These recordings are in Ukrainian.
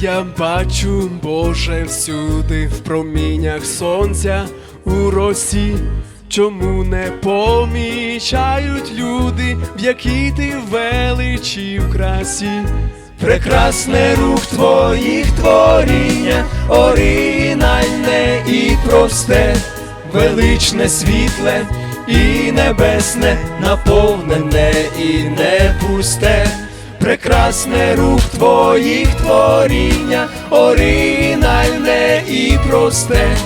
Я бачу, Боже, всюди в проміннях сонця у росі. Чому не помічають люди, в якій ти величі в красі? Прекрасне рух твоїх творіння, оригінальне і просте, величне світле і небесне, наповнене і не пусте. Прекрасне рух твоїх творіння, оригінальне і просте,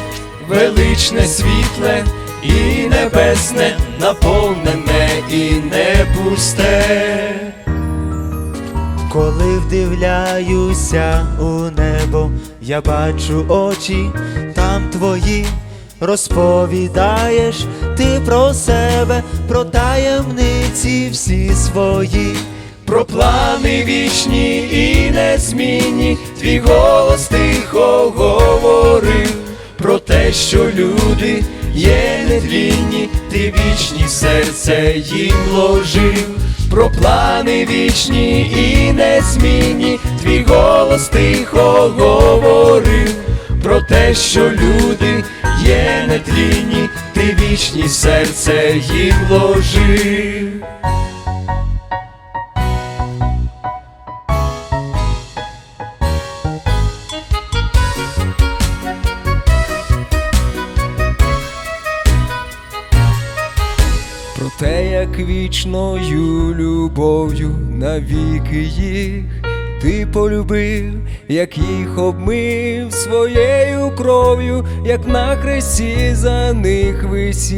величне світле і небесне, наповнене і не пусте. Коли вдивляюся у небо, я бачу очі там твої. Розповідаєш ти про себе, про таємниці всі свої. Про плани вічні і незмінні, твій голос тихо говорив, про те, що люди є нетлінні, ти вічні серце їм вложив, про плани вічні і незмінні, твій голос тихо говорив, про те, що люди є нетлінні, ти вічні серце їм вложив. Як вічною любов'ю навіки їх ти полюбив, як їх обмив своєю кров'ю, як на хресті за них висів.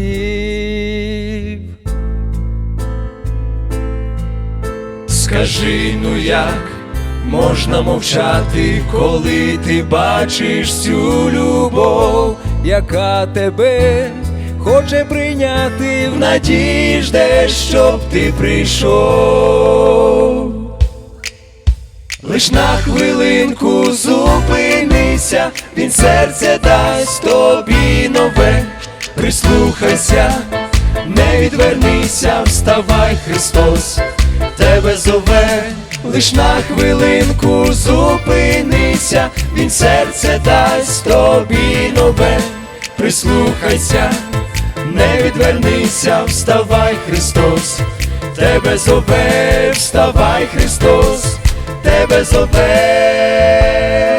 Скажи, ну як можна мовчати, коли ти бачиш цю любов, яка тебе хоче прийняти в надіжде, щоб ти прийшов. Лиш на хвилинку зупинися, він серце дасть тобі нове, прислухайся, не відвернися, вставай, Христос, тебе зове, лиш на хвилинку зупинися, він серце дасть тобі нове, прислухайся, не відвернися, вставай, Христос, тебе зове, вставай, Христос, тебе зове.